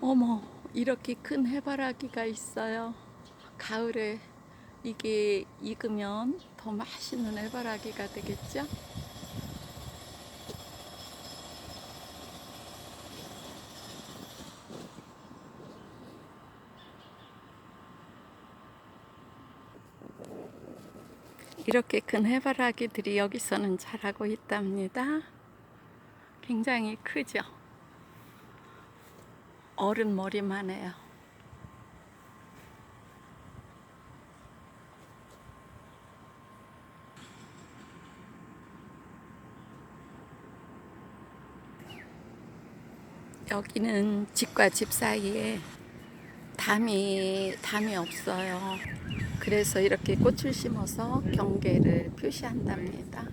어머, 이렇게 큰 해바라기가 있어요. 가을에 이게 익으면 더 맛있는 해바라기가 되겠죠? 이렇게 큰 해바라기들이 여기서는 자라고 있답니다. 굉장히 크죠? 어른 머리만 해요. 여기는 집과 집 사이에 담이 담이 없어요. 그래서 이렇게 꽃을 심어서 경계를 표시한답니다.